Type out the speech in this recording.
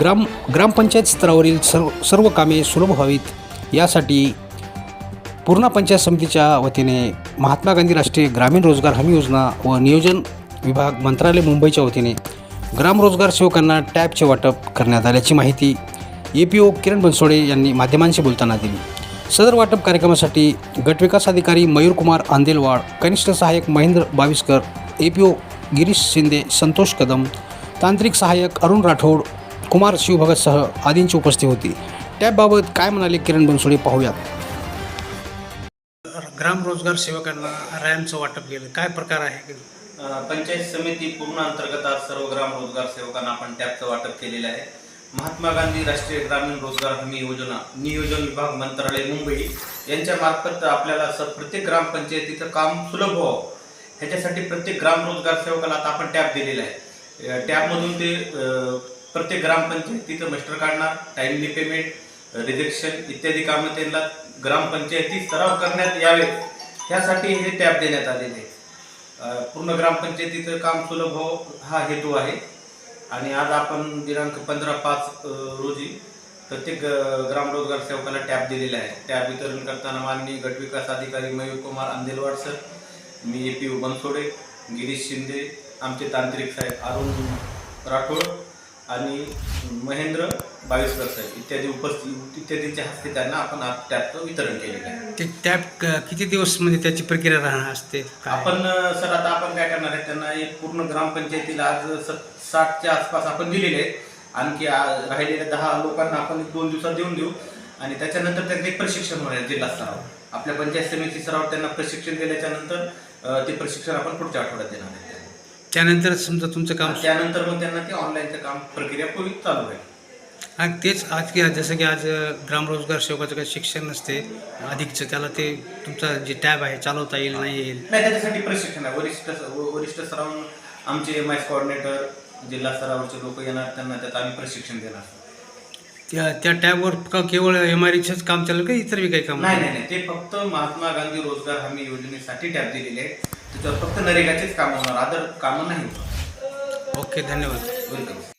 ग्राम ग्रामपंचायत स्तरावरील सर्व सर्व कामे सुलभ व्हावीत यासाठी पूर्णा पंचायत समितीच्या वतीने महात्मा गांधी राष्ट्रीय ग्रामीण रोजगार हमी योजना व नियोजन विभाग मंत्रालय मुंबईच्या वतीने ग्रामरोजगार सेवकांना टॅबचे वाटप करण्यात आल्याची माहिती ए पी ओ किरण बनसोडे यांनी माध्यमांशी बोलताना दिली. सदर वाटप कार्यक्रमासाठी गटविकास अधिकारी मयूरकुमार आंदेलवाड कनिष्ठ सहाय्यक Mahendra Baviskar A P O Girish Shinde Santosh Kadam तांत्रिक सहाय्यक अरुण राठोड कुमार शिवभगतसह आदींची उपस्थिती होती. टॅबबाबत काय म्हणाले किरण बनसोडे पाहूयात. ग्राम रोजगार सेवकांना रॅमचं वाटप केलं. काय प्रकार आहे? पंचायत समिती पूर्ण अंतर्गत आज सर्व ग्राम रोजगार सेवकांना आपण टॅबचं वाटप केलेलं आहे. महात्मा गांधी राष्ट्रीय ग्रामीण रोजगार हमी योजना नियोजन विभाग मंत्रालय मुंबई यांच्या मार्फत आपल्याला स प्रत्येक ग्रामपंचायतीचं काम सुलभ व्हावं. ह्याच्यासाठी प्रत्येक ग्राम रोजगार सेवकाला आता आपण टॅब दिलेला आहे. टॅबमधून ते अ, प्रत्येक ग्रामपंचायतीचं मास्टर काढणार टाइमली पेमेंट रिजेक्शन इत्यादी कामं त्यांना ग्रामपंचायती सराव करण्यात यावे. ह्यासाठी हे टॅब देण्यात आलेले आहे पूर्ण ग्रामपंचायतीचं काम सुलभ हो हा हेतू आहे. आणि आज आपण दिनांक पंधरा पाच रोजी प्रत्येक ग्रामरोजगार सेवकाला टॅब दिलेला आहे. टॅब वितरण करताना माननीय गटविकास अधिकारी Mayur Kumar Andelwad sir me A P O Bansode Girish Shinde आमचे तांत्रिक साहेब अरुण राठोड आणि महेंद्र बावीसकर साहेब इत्यादी उपस्थित इत्यादींच्या हस्ते त्यांना आपण आज टॅबचं वितरण केलेलं आहे. ते क- किती दिवस म्हणजे त्याची प्रक्रिया राहणार असते? आपण सर आता आपण काय करणार आहे त्यांना एक पूर्ण ग्रामपंचायतीला आज साठच्या आसपास आपण दिलेले आहेत. आणखी राहिलेल्या दहा लोकांना आपण एक दोन दिवसात देऊन देऊ. आणि त्याच्यानंतर त्यांचं एक प्रशिक्षण होणार जिल्हा स्तरावर आपल्या पंचायत समिती स्तरावर त्यांना प्रशिक्षण दिल्याच्या नंतर अ, ते प्रशिक्षण आपण पुढच्या आठवड्यात देणार आहे. त्यानंतर समजा तुमचं काम त्यानंतर मग त्यांना ते ऑनलाईनचं काम प्रक्रिया पूर्वी चालू आहे आणि तेच आज की जसं की आज अ, ग्राम रोजगार सेवकाचं काही शिक्षण नसते अधिकचं त्याला ते तुमचा जे टॅब आहे चालवता येईल नाही येईल. नाही त्याच्यासाठी प्रशिक्षण आहे. वरिष्ठ वरिष्ठ स्तरावरून आमचे एम आय कोऑर्डिनेटर जिल्हा स्तरावरचे लोक येणार त्यांना त्यात आम्ही प्रशिक्षण देणार. त्या त्या टॅबवर का केवळ एम आर काम चालेल का इतर बी काही काम? नाही नाही नाही. ते फक्त महात्मा गांधी रोजगार हमी योजनेसाठी टॅब दिलेले आहे त्याच्यावर फक्त नरेगाचेच कामं होणार. अदर कामं नाही ओके धन्यवाद. वेलकम